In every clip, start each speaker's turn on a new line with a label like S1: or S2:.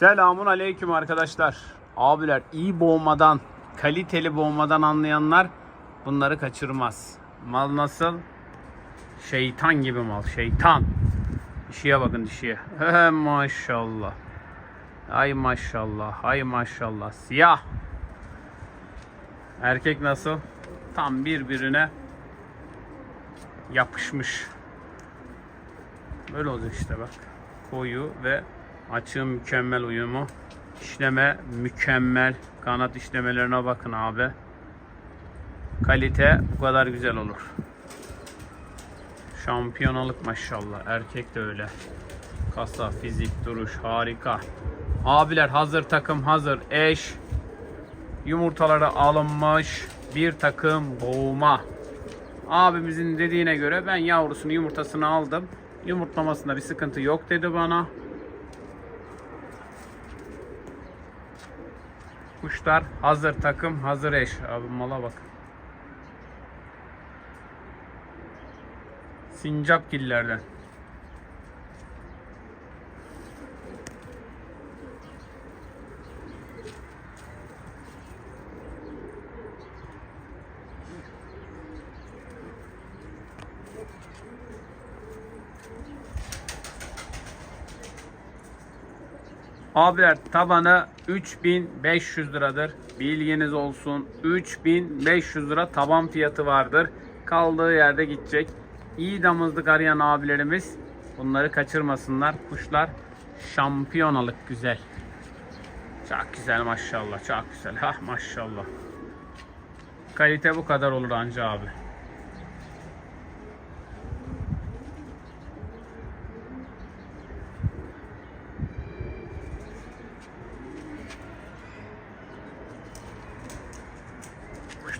S1: Selamun aleyküm arkadaşlar. Abiler iyi boğmadan, kaliteli boğmadan anlayanlar bunları kaçırmaz. Mal nasıl? Şeytan gibi mal, şeytan. Dişiye bakın dişiye. Maşallah. Ay maşallah, ay maşallah. Siyah. Erkek nasıl? Tam birbirine yapışmış. Böyle olacak işte bak. Koyu ve açığın mükemmel uyumu. İşleme mükemmel. Kanat işlemelerine bakın abi. Kalite bu kadar güzel olur. Şampiyonalık maşallah. Erkek de öyle. Kasa, fizik, duruş harika. Abiler hazır takım hazır. Eş. Yumurtaları alınmış. Bir takım boğma. Abimizin dediğine göre ben yavrusunu yumurtasını aldım. Yumurtlamasında bir sıkıntı yok dedi bana. Kuşlar hazır takım hazır eş. Abi mala bak. Sincap gillerden. Abiler tabanı 3500 liradır. Bilginiz olsun. 3500 lira taban fiyatı vardır. Kaldığı yerde gidecek. İyi damızlık arayan abilerimiz bunları kaçırmasınlar. Kuşlar şampiyonalık güzel. Çok güzel maşallah. Çok güzel. Hah maşallah. Kalite bu kadar olur anca abi.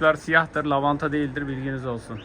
S1: Kuşlar siyahtır, lavanta değildir bilginiz olsun.